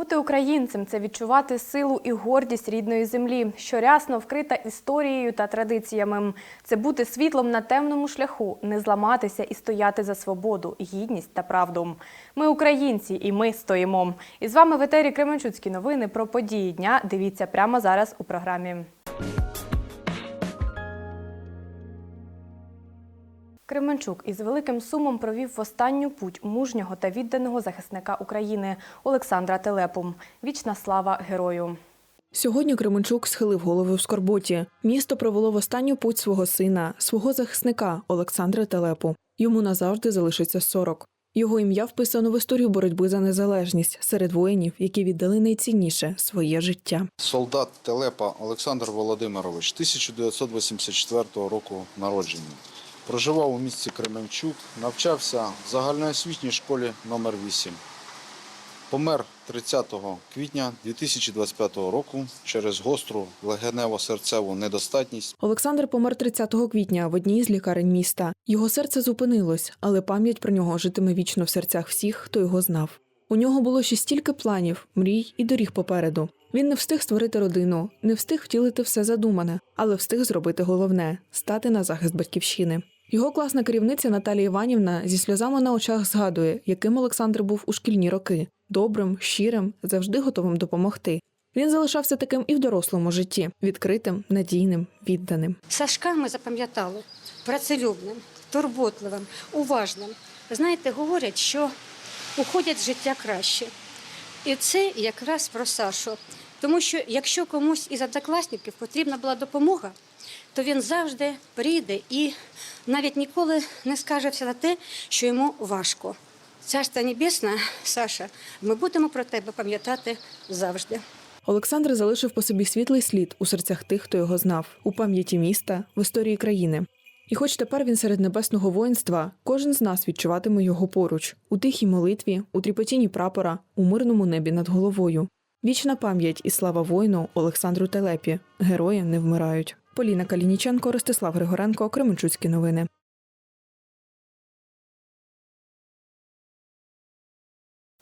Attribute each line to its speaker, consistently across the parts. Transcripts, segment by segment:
Speaker 1: Бути українцем це відчувати силу і гордість рідної землі, що рясно вкрита історією та традиціями. Це бути світлом на темному шляху, не зламатися і стояти за свободу, гідність та правду. Ми українці, і ми стоїмо. І з вами в етері Кременчуцькі новини про події дня. Дивіться прямо зараз у програмі. Кременчук із великим сумом провів в останню путь мужнього та відданого захисника України Олександра Телепу. Вічна слава герою.
Speaker 2: Сьогодні Кременчук схилив голову в скорботі. Місто провело в останню путь свого сина, свого захисника Олександра Телепу. Йому назавжди залишиться 40. Його ім'я вписано в історію боротьби за незалежність серед воїнів, які віддали найцінніше своє життя.
Speaker 3: Солдат Телепа Олександр Володимирович, 1984 року народження. Проживав у місті Кременчук, навчався в загальноосвітній школі номер 8 Помер 30 квітня 2025 року через гостру легенево-серцеву недостатність
Speaker 2: Олександр помер 30 квітня в одній з лікарень міста. Його серце зупинилось, але пам'ять про нього житиме вічно в серцях всіх, хто його знав. У нього було ще стільки планів, мрій і доріг попереду. Він не встиг створити родину, не встиг втілити все задумане, але встиг зробити головне стати на захист батьківщини. Його класна керівниця Наталія Іванівна зі сльозами на очах згадує, яким Олександр був у шкільні роки добрим, щирим, завжди готовим допомогти. Він залишався таким і в дорослому житті відкритим, надійним, відданим.
Speaker 4: Сашка ми запам'ятали працелюбним, турботливим, уважним. Знаєте, говорять, що уходять з життя краще. І це якраз про Сашу. Тому що якщо комусь із однокласників потрібна була допомога, то він завжди прийде і навіть ніколи не скаржився на те, що йому важко. Царство Небесне, Саша, ми будемо про тебе пам'ятати завжди.
Speaker 2: Олександр залишив по собі світлий слід у серцях тих, хто його знав, у пам'яті міста, в історії країни. І хоч тепер він серед небесного воїнства, кожен з нас відчуватиме його поруч у тихій молитві, у тріпотінні прапора, у мирному небі над головою. Вічна пам'ять і слава воїну Олександру Телепі. Герої не вмирають. Поліна Калініченко, Ростислав Григоренко, Кременчуцькі новини.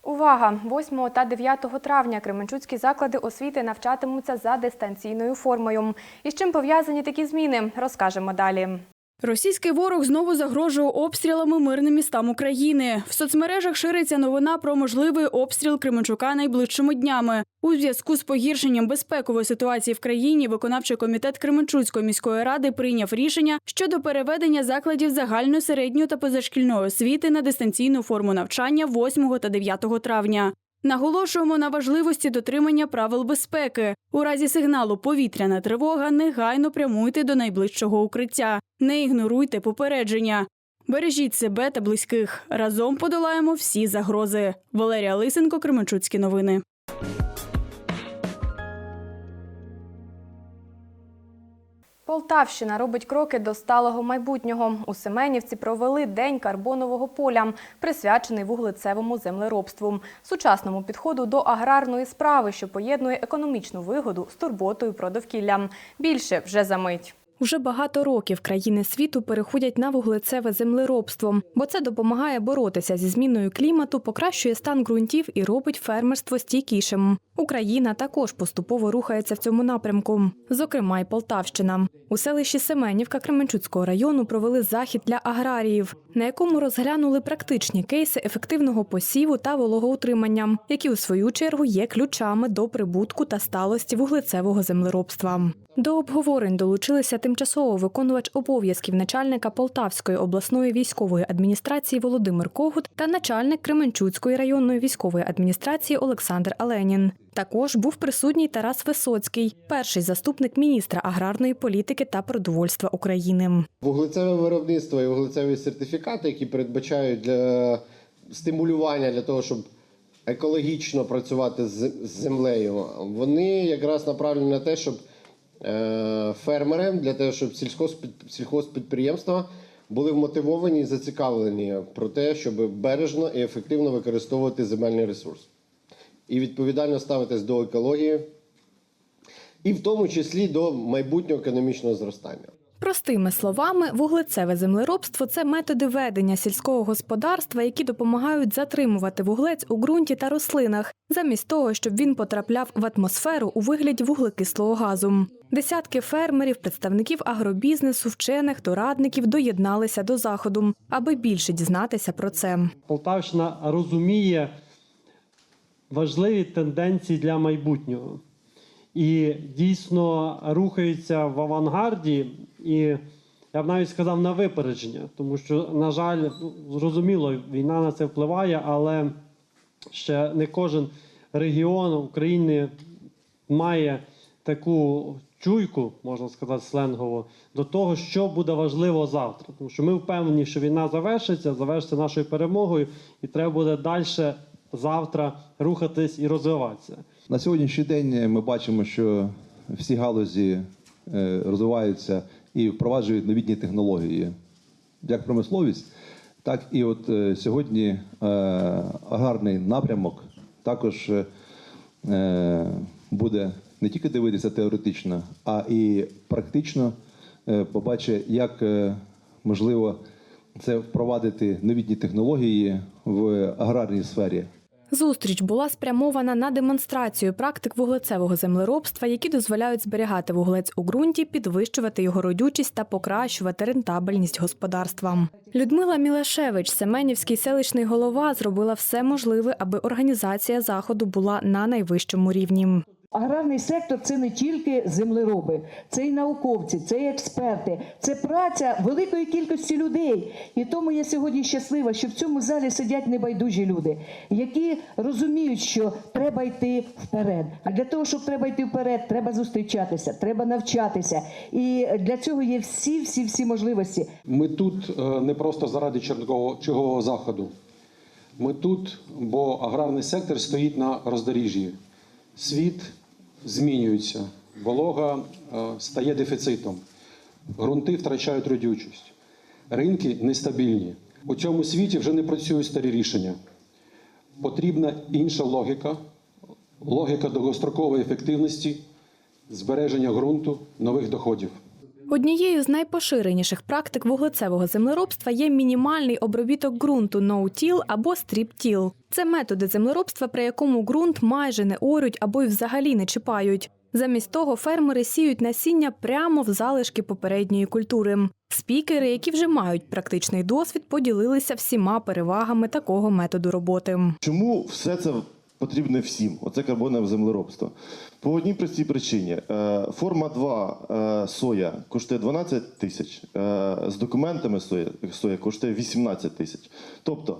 Speaker 1: Увага! 8 та 9 травня кременчуцькі заклади освіти навчатимуться за дистанційною формою. І з чим пов'язані такі зміни, розкажемо далі.
Speaker 5: Російський ворог знову загрожує обстрілами мирним містам України. В соцмережах шириться новина про можливий обстріл Кременчука найближчими днями. У зв'язку з погіршенням безпекової ситуації в країні виконавчий комітет Кременчуцької міської ради прийняв рішення щодо переведення закладів загальної середньої та позашкільної освіти на дистанційну форму навчання 8 та 9 травня. Наголошуємо на важливості дотримання правил безпеки. У разі сигналу повітряна тривога негайно прямуйте до найближчого укриття. Не ігноруйте попередження. Бережіть себе та близьких. Разом подолаємо всі загрози. Валерія Лисенко, Кременчуцькі новини.
Speaker 1: Полтавщина робить кроки до сталого майбутнього. У Семенівці провели день карбонового поля, присвячений вуглецевому землеробству, сучасному підходу до аграрної справи, що поєднує економічну вигоду з турботою про довкілля. Більше вже за мить. Уже багато років країни світу переходять на вуглецеве землеробство, бо це допомагає боротися зі зміною клімату, покращує стан ґрунтів і робить фермерство стійкішим. Україна також поступово рухається в цьому напрямку, зокрема й Полтавщина. У селищі Семенівка Кременчуцького району провели захід для аграріїв, на якому розглянули практичні кейси ефективного посіву та вологоутримання, які у свою чергу є ключами до прибутку та сталості вуглецевого землеробства. До обговорень долучилися тимчасово виконувач обов'язків начальника Полтавської обласної військової адміністрації Володимир Когут та начальник Кременчуцької районної військової адміністрації Олександр Аленін. Також був присутній Тарас Висоцький, перший заступник міністра аграрної політики та продовольства України.
Speaker 6: Вуглецеве виробництво і вуглецеві сертифікати, які передбачають для стимулювання для того, щоб екологічно працювати з землею, вони якраз направлені на те, щоб е, фермери, для того, щоб сільхозпідприємства були вмотивовані і зацікавлені про те, щоб бережно і ефективно використовувати земельний ресурс. І відповідально ставитись до екології, і в тому числі до майбутнього економічного зростання.
Speaker 1: Простими словами, вуглецеве землеробство це методи ведення сільського господарства, які допомагають затримувати вуглець у ґрунті та рослинах, замість того, щоб він потрапляв в атмосферу у вигляді вуглекислого газу. Десятки фермерів, представників агробізнесу, вчених, дорадників доєдналися до заходу, аби більше дізнатися про це.
Speaker 7: Полтавщина розуміє важливі тенденції для майбутнього і дійсно рухається в авангарді, і я б навіть сказав на випередження, тому що, на жаль, зрозуміло, війна на це впливає, але ще не кожен регіон України має таку чуйку, можна сказати, сленгово, до того, що буде важливо завтра. Тому що ми впевнені, що війна завершиться, завершиться нашою перемогою, і треба буде далі завтра рухатись і розвиватися.
Speaker 8: На сьогоднішній день ми бачимо, що всі галузі е, розвиваються і впроваджують новітні технології, як промисловість, так і от е, сьогодні е, аграрний напрямок також е, буде не тільки дивитися теоретично, а і практично е, побачить, як е, можливо це впровадити новітні технології в аграрній сфері.
Speaker 1: Зустріч була спрямована на демонстрацію практик вуглецевого землеробства, які дозволяють зберігати вуглець у ґрунті, підвищувати його родючість та покращувати рентабельність господарства. Людмила Мілашевич, Семенівський селищний голова, зробила все можливе, аби організація заходу була на найвищому рівні.
Speaker 9: Аграрний сектор це не тільки землероби, це і науковці, це і експерти, це праця великої кількості людей. І тому я сьогодні щаслива, що в цьому залі сидять небайдужі люди, які розуміють, що треба йти вперед. А для того, щоб треба йти вперед, треба зустрічатися, треба навчатися. І для цього є всі, всі, всі можливості.
Speaker 10: Ми тут е, не просто заради чергового заходу. Ми тут, бо аграрний сектор стоїть на роздоріжжі. Світ змінюється, волога е, стає дефіцитом, ґрунти втрачають родючість, ринки нестабільні. У цьому світі вже не працюють старі рішення. Потрібна інша логіка, логіка довгострокової ефективності, збереження ґрунту, нових доходів.
Speaker 1: Однією з найпоширеніших практик вуглецевого землеробства є мінімальний обробіток ґрунту no-till або strip-till. Це методи землеробства, при якому ґрунт майже не орють або й взагалі не чіпають. Замість того фермери сіють насіння прямо в залишки попередньої культури. Спікери, які вже мають практичний досвід, поділилися всіма перевагами такого методу роботи.
Speaker 11: Чому все це потрібне всім? Оце карбонове землеробство. По одній простій причині. Е, Форма 2 е, соя коштує 12 тисяч, е, з документами соя, соя коштує 18 тисяч. Тобто,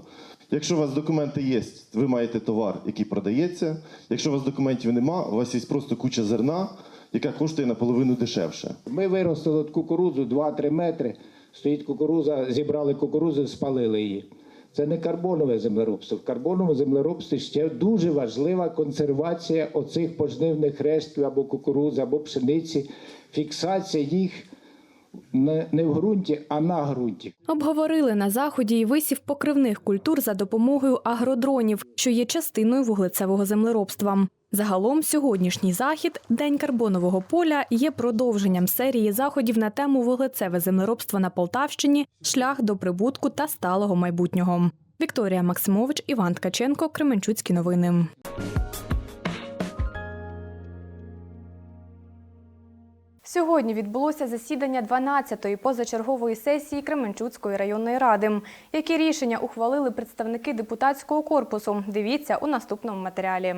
Speaker 11: якщо у вас документи є, ви маєте товар, який продається. Якщо у вас документів нема, у вас є просто куча зерна, яка коштує наполовину дешевше.
Speaker 12: Ми виростили кукурудзу 2-3 метри. Стоїть кукуруза, зібрали кукурудзу, спалили її. Це не карбонове землеробство. В карбоновому землеробстві ще дуже важлива консервація оцих пожнивних рештків або кукурудзи, або пшениці, фіксація їх не в ґрунті, а на ґрунті.
Speaker 1: Обговорили на заході і висів покривних культур за допомогою агродронів, що є частиною вуглецевого землеробства. Загалом сьогоднішній захід День карбонового поля є продовженням серії заходів на тему вуглецеве землеробство на Полтавщині, шлях до прибутку та сталого майбутнього. Вікторія Максимович, Іван Ткаченко, Кременчуцькі новини. Сьогодні відбулося засідання 12-ї позачергової сесії Кременчуцької районної ради. Які рішення ухвалили представники депутатського корпусу? Дивіться у наступному матеріалі.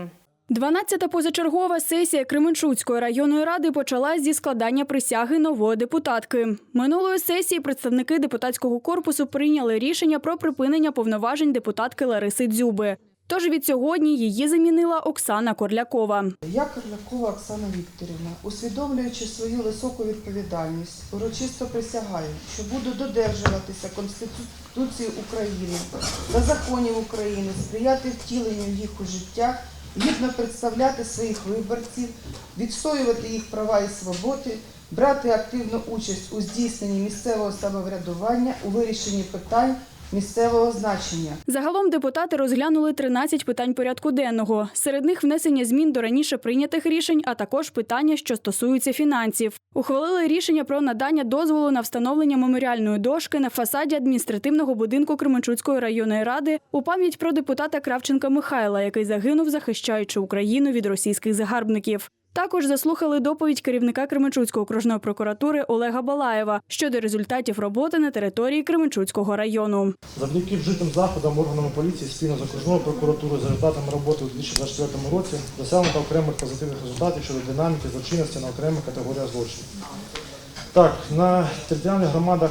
Speaker 5: 12-та позачергова сесія Кременчуцької районної ради почалась зі складання присяги нової депутатки. Минулої сесії представники депутатського корпусу прийняли рішення про припинення повноважень депутатки Лариси Дзюби. Тож від сьогодні її замінила Оксана Корлякова.
Speaker 13: Я Корлякова Оксана Вікторівна, усвідомлюючи свою високу відповідальність, урочисто присягаю, що буду додержуватися Конституції України та законів України, сприяти втіленню їх у життя, гідно представляти своїх виборців, відстоювати їх права і свободи, брати активну участь у здійсненні місцевого самоврядування у вирішенні питань місцевого значення.
Speaker 5: Загалом депутати розглянули 13 питань порядку денного. Серед них внесення змін до раніше прийнятих рішень, а також питання, що стосуються фінансів. Ухвалили рішення про надання дозволу на встановлення меморіальної дошки на фасаді адміністративного будинку Кременчуцької районної ради у пам'ять про депутата Кравченка Михайла, який загинув, захищаючи Україну від російських загарбників. Також заслухали доповідь керівника Кременчуцької окружної прокуратури Олега Балаєва щодо результатів роботи на території Кременчуцького району.
Speaker 14: Завдяки вжитим заходам органами поліції спільно з окружною прокуратурою за результатами роботи у 2024 році досягнуто окремих позитивних результатів щодо динаміки злочинності на окремих категоріях злочинів. Так, на територіальних громадах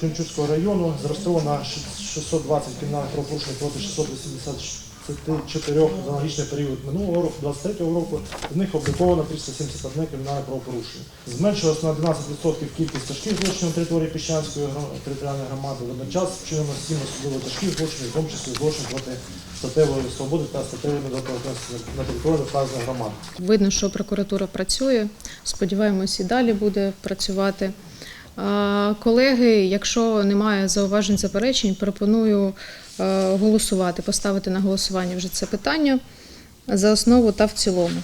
Speaker 14: Кремчуцького району зареєстровано 620 кримінальних правопорушень проти 684 за аналогічний період минулого року, 23 року. З них обліковано 371 кримінальне правопорушення. Зменшилось на 11% кількість тяжких злочинів на території Піщанської територіальної громади. Водночас вчинено 7 особливо тяжких злочинів, в тому числі злочин проти статевої свободи та статевої недоторканності на території вказаних громад.
Speaker 15: Видно, що прокуратура працює. Сподіваємось, і далі буде працювати. Колеги, якщо немає зауважень заперечень, пропоную голосувати, поставити на голосування вже це питання за основу та в цілому.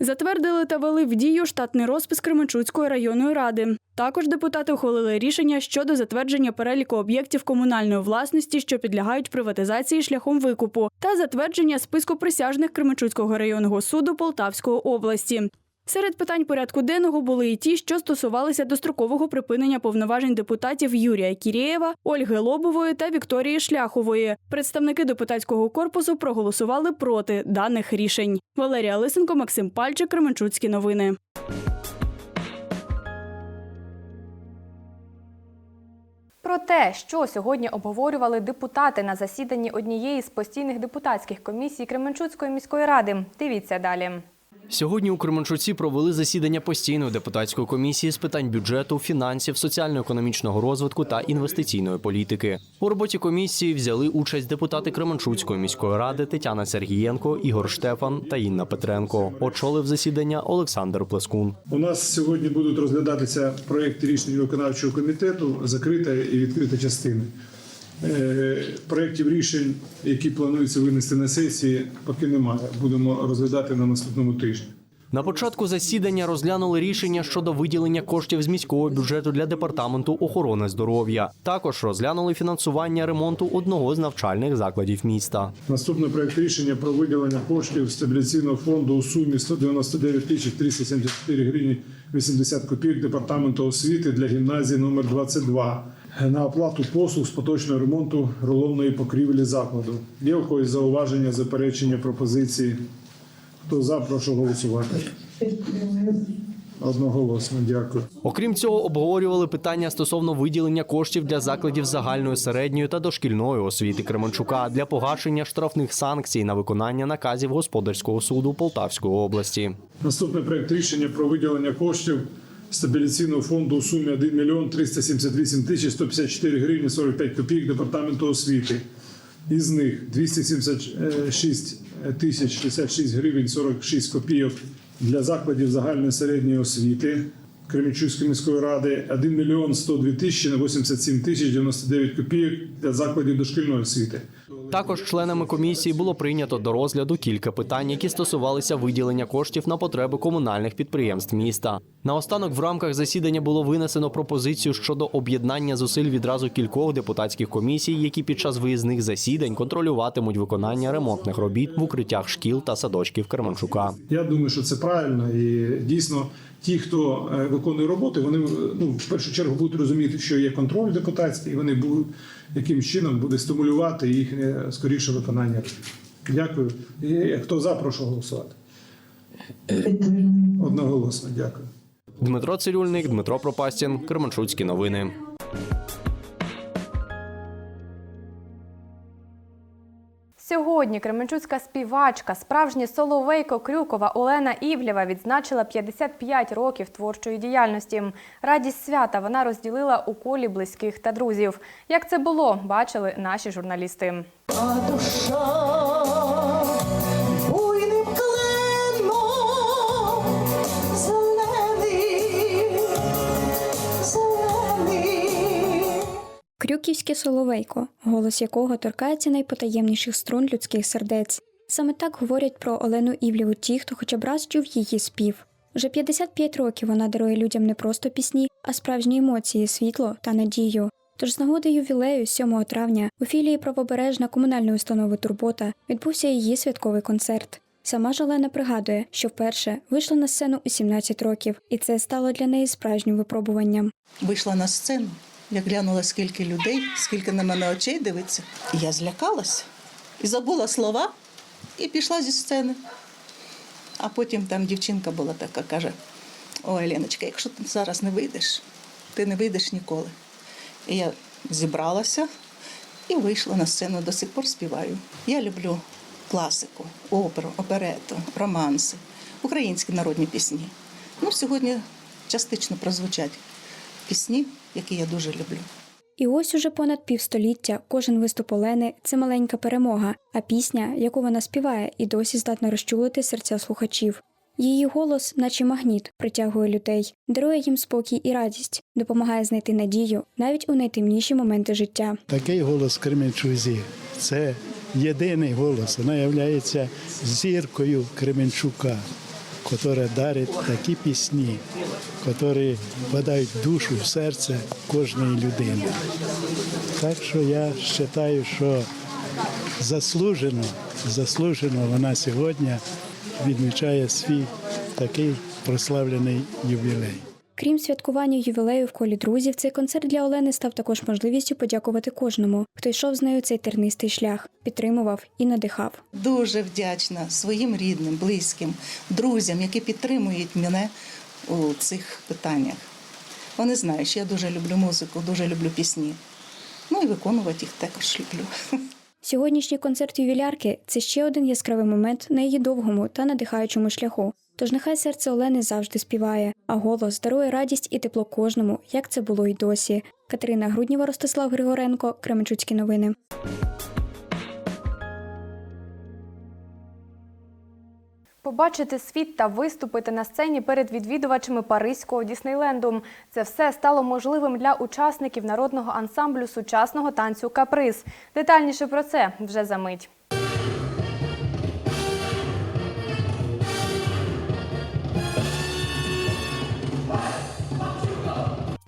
Speaker 5: Затвердили та вели в дію штатний розпис Кременчуцької районної ради. Також депутати ухвалили рішення щодо затвердження переліку об'єктів комунальної власності, що підлягають приватизації шляхом викупу, та затвердження списку присяжних Кременчуцького районного суду Полтавської області. Серед питань порядку денного були і ті, що стосувалися дострокового припинення повноважень депутатів Юрія Кірєєва, Ольги Лобової та Вікторії Шляхової. Представники депутатського корпусу проголосували проти даних рішень. Валерія Лисенко, Максим Пальчик, Кременчуцькі новини.
Speaker 1: Про те, що сьогодні обговорювали депутати на засіданні однієї з постійних депутатських комісій Кременчуцької міської ради. Дивіться далі.
Speaker 16: Сьогодні у Кременчуці провели засідання постійної депутатської комісії з питань бюджету, фінансів, соціально-економічного розвитку та інвестиційної політики. У роботі комісії взяли участь депутати Кременчуцької міської ради Тетяна Сергієнко, Ігор Штефан та Інна Петренко. Очолив засідання Олександр Плескун.
Speaker 17: У нас сьогодні будуть розглядатися проекти рішень виконавчого комітету, закрита і відкрита частини. Е, Проєктів рішень, які планується винести на сесії, поки немає. Будемо розглядати на наступному тижні.
Speaker 16: На початку засідання розглянули рішення щодо виділення коштів з міського бюджету для департаменту охорони здоров'я. Також розглянули фінансування ремонту одного з навчальних закладів міста.
Speaker 17: Наступний проект рішення про виділення коштів стабіляційного фонду у сумі 199 тисяч 374 гривні 80 копійок департаменту освіти для гімназії номер 22 на оплату послуг з поточного ремонту рулонної покрівлі закладу. Є у когось зауваження, заперечення, пропозиції? Хто за, прошу голосувати. Одноголосно, дякую.
Speaker 16: Окрім цього, обговорювали питання стосовно виділення коштів для закладів загальної середньої та дошкільної освіти Кременчука для погашення штрафних санкцій на виконання наказів господарського суду Полтавської області.
Speaker 17: Наступний проект рішення про виділення коштів стабіляційного фонду у сумі 1 мільйон 378 тисяч 154 гривні 45 копійок департаменту освіти. Із них 276 тисяч 66 гривень 46 копійок для закладів загальної середньої освіти Кремічуської міської ради, 1 мільйон 102 тисячі 87 тисяч 99 копійок для закладів дошкільної освіти.
Speaker 16: Також членами комісії було прийнято до розгляду кілька питань, які стосувалися виділення коштів на потреби комунальних підприємств міста. Наостанок в рамках засідання було винесено пропозицію щодо об'єднання зусиль відразу кількох депутатських комісій, які під час виїзних засідань контролюватимуть виконання ремонтних робіт в укриттях шкіл та садочків Кременчука.
Speaker 17: Я думаю, що це правильно і дійсно. Ті, хто е, виконує роботи, вони ну в першу чергу будуть розуміти, що є контроль депутатський, і вони будуть яким чином буде стимулювати їхнє скоріше виконання. Дякую. І хто за, прошу голосувати. Одноголосно, дякую.
Speaker 16: Дмитро Цирюльник, Дмитро Пропастін, Кременчуцькі новини.
Speaker 1: Сьогодні кременчуцька співачка, справжня соловейко Крюкова Олена Івлєва відзначила 55 років творчої діяльності. Радість свята вона розділила у колі близьких та друзів. Як це було, бачили наші журналісти.
Speaker 18: А душа
Speaker 19: Кременчуцьке соловейко, голос якого торкається найпотаємніших струн людських сердець. Саме так говорять про Олену Івліву ті, хто хоча б раз чув її спів. Вже 55 років вона дарує людям не просто пісні, а справжні емоції, світло та надію. Тож з нагоди ювілею 7 травня у філії правобережна комунальної установи Турбота відбувся її святковий концерт. Сама ж Олена пригадує, що вперше вийшла на сцену у 17 років, і це стало для неї справжнім випробуванням.
Speaker 6: Вийшла на сцену, я глянула, скільки людей, скільки на мене очей дивиться. І я злякалася і забула слова, і пішла зі сцени. А потім там дівчинка була така, каже: Ой, Леночка, якщо ти зараз не вийдеш, ти не вийдеш ніколи. І я зібралася і вийшла на сцену, до сих пор співаю. Я люблю класику, оперу, оперету, романси, українські народні пісні. Ну, сьогодні частично прозвучать пісні, які я дуже люблю.
Speaker 19: І ось уже понад півстоліття кожен виступ Олени це маленька перемога, а пісня, яку вона співає, і досі здатна розчулити серця слухачів. Її голос, наче магніт, притягує людей, дарує їм спокій і радість, допомагає знайти надію навіть у найтемніші моменти життя.
Speaker 20: Такий голос Кременчузі це єдиний голос. Вона є зіркою Кременчука, яка дарить такі пісні, які впадають душу, в серце кожної людини. Так що я вважаю, що заслужено, заслужено вона сьогодні відмічає свій такий прославлений ювілей.
Speaker 19: Крім святкування ювілею в колі друзів, цей концерт для Олени став також можливістю подякувати кожному, хто йшов з нею цей тернистий шлях, підтримував і надихав.
Speaker 6: Дуже вдячна своїм рідним, близьким, друзям, які підтримують мене у цих питаннях. Вони знають, що я дуже люблю музику, дуже люблю пісні. Ну і виконувати їх також люблю.
Speaker 19: Сьогоднішній концерт ювілярки це ще один яскравий момент на її довгому та надихаючому шляху. Тож нехай серце Олени завжди співає, а голос дарує радість і тепло кожному, як це було й досі. Катерина Грудніва, Ростислав Григоренко, Кременчуцькі новини.
Speaker 1: Побачити світ та виступити на сцені перед відвідувачами Паризького Діснейленду. Це все стало можливим для учасників народного ансамблю сучасного танцю Каприз. Детальніше про це вже за мить.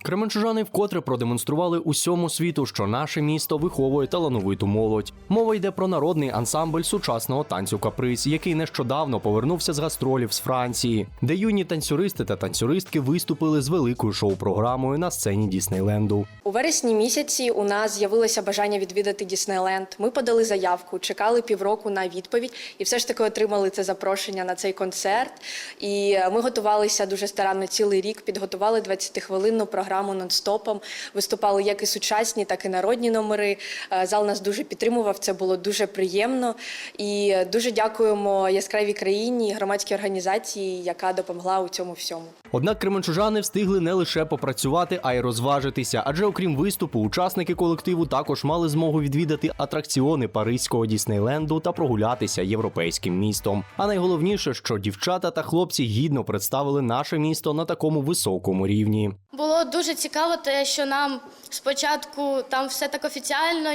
Speaker 16: Кременчужани вкотре продемонстрували усьому світу, що наше місто виховує талановиту молодь. Мова йде про народний ансамбль сучасного танцю Каприз, який нещодавно повернувся з гастролів з Франції, де юні танцюристи та танцюристки виступили з великою шоу-програмою на сцені Діснейленду.
Speaker 21: У вересні місяці у нас з'явилося бажання відвідати Діснейленд. Ми подали заявку, чекали півроку на відповідь, і все ж таки отримали це запрошення на цей концерт. І ми готувалися дуже старанно цілий рік, підготували 20-хвилинну програму нон-стопом. Виступали як і сучасні, так і народні номери. Е, Зал нас дуже підтримував. Це було дуже приємно. І дуже дякуємо яскравій країні, громадській організації, яка допомогла у цьому всьому.
Speaker 16: Однак кременчужани встигли не лише попрацювати, а й розважитися. Адже окрім виступу, учасники колективу також мали змогу відвідати атракціони Паризького Діснейленду та прогулятися європейським містом. А найголовніше, що дівчата та хлопці гідно представили наше місто на такому високому рівні.
Speaker 22: Було дуже цікаво, те, що нам спочатку там все так офіціально,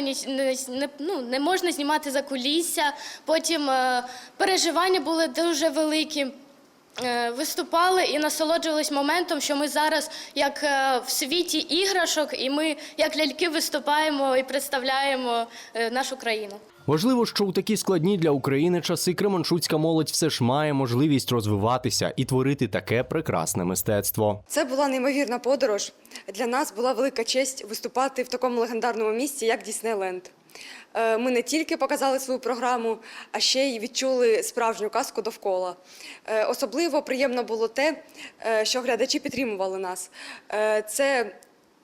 Speaker 22: не, ну, не можна знімати за кулісся. Потім е, переживання були дуже великі. Е, Виступали і насолоджувались моментом, що ми зараз як е, в світі іграшок, і ми як ляльки виступаємо і представляємо е, нашу країну.
Speaker 16: Важливо, що у такі складні для України часи кременчуцька молодь все ж має можливість розвиватися і творити таке прекрасне мистецтво.
Speaker 23: Це була неймовірна подорож. Для нас була велика честь виступати в такому легендарному місці, як Діснейленд. Е, Ми не тільки показали свою програму, а ще й відчули справжню казку довкола. Е, Особливо приємно було те, е, що глядачі підтримували нас. Це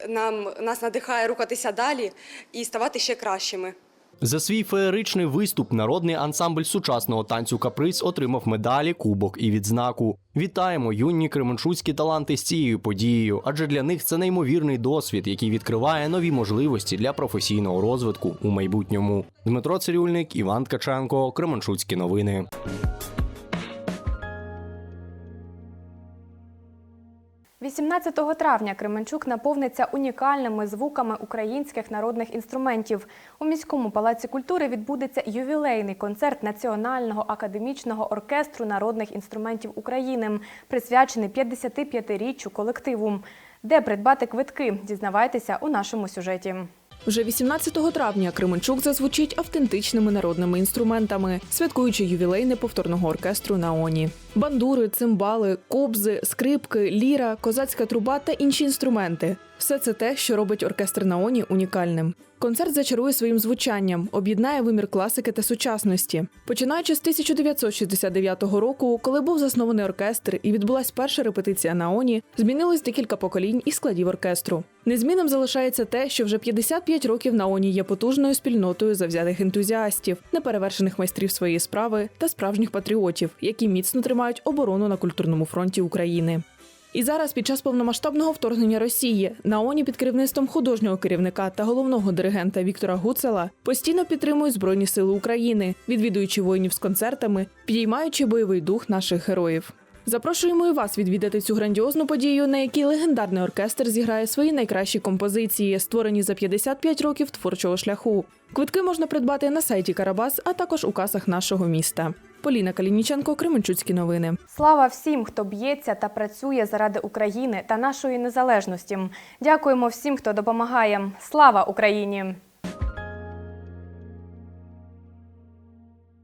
Speaker 23: нам нас надихає рухатися далі і ставати ще кращими.
Speaker 16: За свій феєричний виступ народний ансамбль сучасного танцю Каприз отримав медалі, кубок і відзнаку. Вітаємо юні кременчуцькі таланти з цією подією, адже для них це неймовірний досвід, який відкриває нові можливості для професійного розвитку у майбутньому. Дмитро Цирюльник, Іван Ткаченко, Кременчуцькі новини.
Speaker 1: 18 травня Кременчук наповниться унікальними звуками українських народних інструментів. У міському палаці культури відбудеться ювілейний концерт Національного академічного оркестру народних інструментів України, присвячений 55-річчю колективу. Де придбати квитки? Дізнавайтеся у нашому сюжеті.
Speaker 2: Вже 18 травня Кременчук зазвучить автентичними народними інструментами, святкуючи ювілей неповторного оркестру Наоні. Бандури, цимбали, кобзи, скрипки, ліра, козацька труба та інші інструменти все це те, що робить оркестр Наоні унікальним. Концерт зачарує своїм звучанням, об'єднає вимір класики та сучасності. Починаючи з 1969 року, коли був заснований оркестр і відбулась перша репетиція Наоні, змінилось декілька поколінь і складів оркестру. Незмінним залишається те, що вже 55 років Наоні є потужною спільнотою завзятих ентузіастів, неперевершених майстрів своєї справи та справжніх патріотів, які міцно тримають оборону на культурному фронті України. І зараз, під час повномасштабного вторгнення Росії, Наоні під керівництвом художнього керівника та головного диригента Віктора Гуцела постійно підтримують Збройні Сили України, відвідуючи воїнів з концертами, підіймаючи бойовий дух наших героїв. Запрошуємо і вас відвідати цю грандіозну подію, на якій легендарний оркестр зіграє свої найкращі композиції, створені за 55 років творчого шляху. Квитки можна придбати на сайті Карабас, а також у касах нашого міста. Поліна Калініченко, Кременчуцькі новини.
Speaker 1: Слава всім, хто б'ється та працює заради України та нашої незалежності. Дякуємо всім, хто допомагає. Слава Україні!